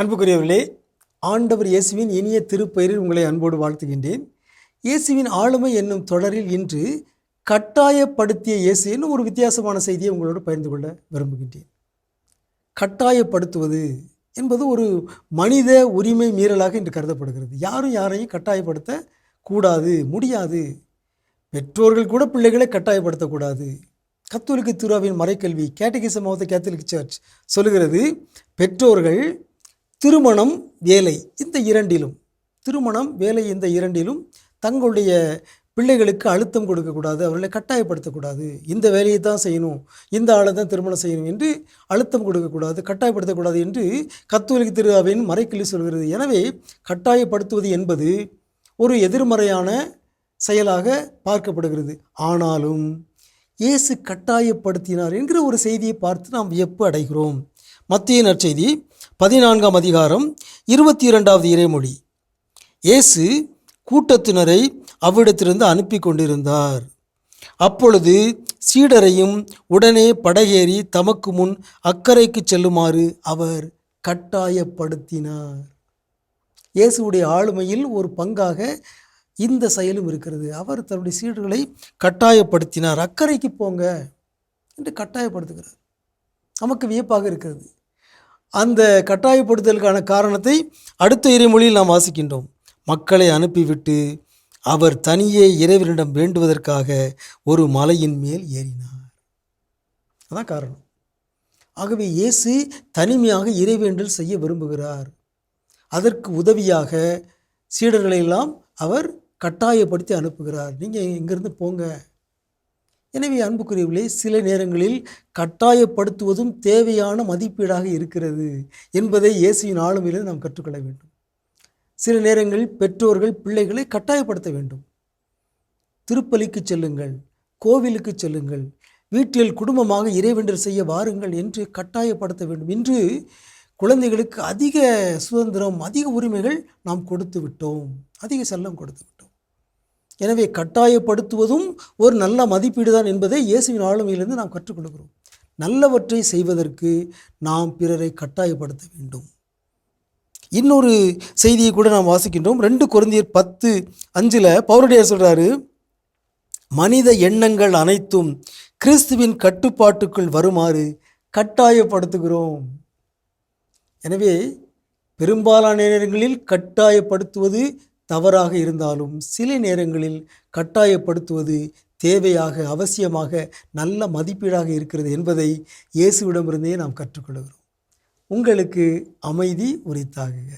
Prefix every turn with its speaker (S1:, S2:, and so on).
S1: அன்புக்குரியவர்களே ஆண்டவர் இயேசுவின் இனிய திருப்பெயரில் உங்களை அன்போடு வாழ்த்துகின்றேன். இயேசுவின் ஆளுமை என்னும் தொடரில் இன்று கட்டாயப்படுத்திய இயேசு என்னும் ஒரு வித்தியாசமான செய்தியை உங்களோடு பகிர்ந்து கொள்ள விரும்புகின்றேன். கட்டாயப்படுத்துவது என்பது ஒரு மனித உரிமை மீறலாக இன்று கருதப்படுகிறது. யாரும் யாரையும் கட்டாயப்படுத்த கூடாது முடியாது. பெற்றோர்கள் கூட பிள்ளைகளை கட்டாயப்படுத்தக்கூடாது. கத்தோலிக்க திருவாவின் மறைக்கல்வி Catechism of the Catholic Church சொல்லுகிறது பெற்றோர்கள் திருமணம் வேலை இந்த இரண்டிலும். திருமணம் வேலை இந்த இரண்டிலும் தங்களுடைய பிள்ளைகளுக்கு அழுத்தம் கொடுக்கக்கூடாது அவர்களை கட்டாயப்படுத்தக்கூடாது. இந்த வேலையை தான் செய்யணும் இந்த ஆளை தான் திருமணம் செய்யணும் என்று அழுத்தம் கொடுக்கக்கூடாது கட்டாயப்படுத்தக்கூடாது என்று கத்தோலிக்க திருவின் மறைக்கிளி சொல்கிறது. எனவே கட்டாயப்படுத்துவது என்பது ஒரு எதிர்மறையான செயலாக பார்க்கப்படுகிறது. ஆனாலும் இயேசு கட்டாயப்படுத்தினார் என்கிற ஒரு செய்தியை பார்த்து நாம் வியப்பு அடைகிறோம். மத்திய நற்செய்தி பதினான்காம் அதிகாரம் இருபத்தி இரண்டாவது இறைமொழி. இயேசு கூட்டத்தினரை அவ்விடத்திலிருந்து அனுப்பி கொண்டிருந்தார். அப்பொழுது சீடரையும் உடனே படகேறி தமக்கு முன் அக்கறைக்கு செல்லுமாறு அவர் கட்டாயப்படுத்தினார். இயேசுடைய ஆளுமையில் ஒரு பங்காக இந்த செயலும் இருக்கிறது. அவர் தன்னுடைய சீடர்களை கட்டாயப்படுத்தினார். அக்கறைக்கு போங்க என்று கட்டாயப்படுத்துகிறார். நமக்கு வியப்பாக இருக்கிறது. அந்த கட்டாயப்படுத்தலுக்கான காரணத்தை அடுத்த இறைமொழியில் நாம் வாசிக்கின்றோம். மக்களை அனுப்பிவிட்டு அவர் தனியே இறைவனிடம் வேண்டுவதற்காக ஒரு மலையின் மேல் ஏறினார். அதான் காரணம். ஆகவே இயேசு தனிமையாக இறைவேண்டல் செய்ய விரும்புகிறார். அதற்கு உதவியாக சீடர்களை எல்லாம் அவர் கட்டாயப்படுத்தி அனுப்புகிறார். நீங்கள் இங்கிருந்து போங்க. எனவே அன்புக்குரியவர்களே சில நேரங்களில் கட்டாயப்படுத்துவதும் தேவையான மதிப்பீடாக இருக்கிறது என்பதை இயேசுவின் ஆளுமையிலிருந்து நாம் கற்றுக்கொள்ள வேண்டும். சில நேரங்களில் பெற்றோர்கள் பிள்ளைகளை கட்டாயப்படுத்த வேண்டும். திருப்பலிக்கு செல்லுங்கள் கோவிலுக்கு செல்லுங்கள் வீட்டில் குடும்பமாக இறைவென்றல் செய்ய வாருங்கள் என்று கட்டாயப்படுத்த வேண்டும். இன்று குழந்தைகளுக்கு அதிக சுதந்திரம் அதிக உரிமைகள் நாம் கொடுத்து விட்டோம். அதிக செல்லம் கொடுத்து விட்டோம். எனவே கட்டாயப்படுத்துவதும் ஒரு நல்ல மதிப்பீடு தான் என்பதை இயேசுவின் ஆளுமையிலிருந்து நாம் கற்றுக்கொள்கிறோம். நல்லவற்றை செய்வதற்கு நாம் பிறரை கட்டாயப்படுத்த வேண்டும். இன்னொரு செய்தியை கூட நாம் வாசிக்கின்றோம். ரெண்டு குழந்தையர் பத்து அஞ்சில் பௌரடியார் சொல்கிறாரு மனித எண்ணங்கள் அனைத்தும் கிறிஸ்துவின் கட்டுப்பாட்டுக்குள் வருமாறு கட்டாயப்படுத்துகிறோம். எனவே பெரும்பாலான நேரங்களில் கட்டாயப்படுத்துவது தவறாக இருந்தாலும் சில நேரங்களில் கட்டாயப்படுத்துவது தேவையாக அவசியமாக நல்ல மதிப்பீடாக இருக்கிறது என்பதை இயேசுவிடமிருந்தே நாம் கற்றுக்கொள்கிறோம். உங்களுக்கு அமைதி உரித்தாகுக.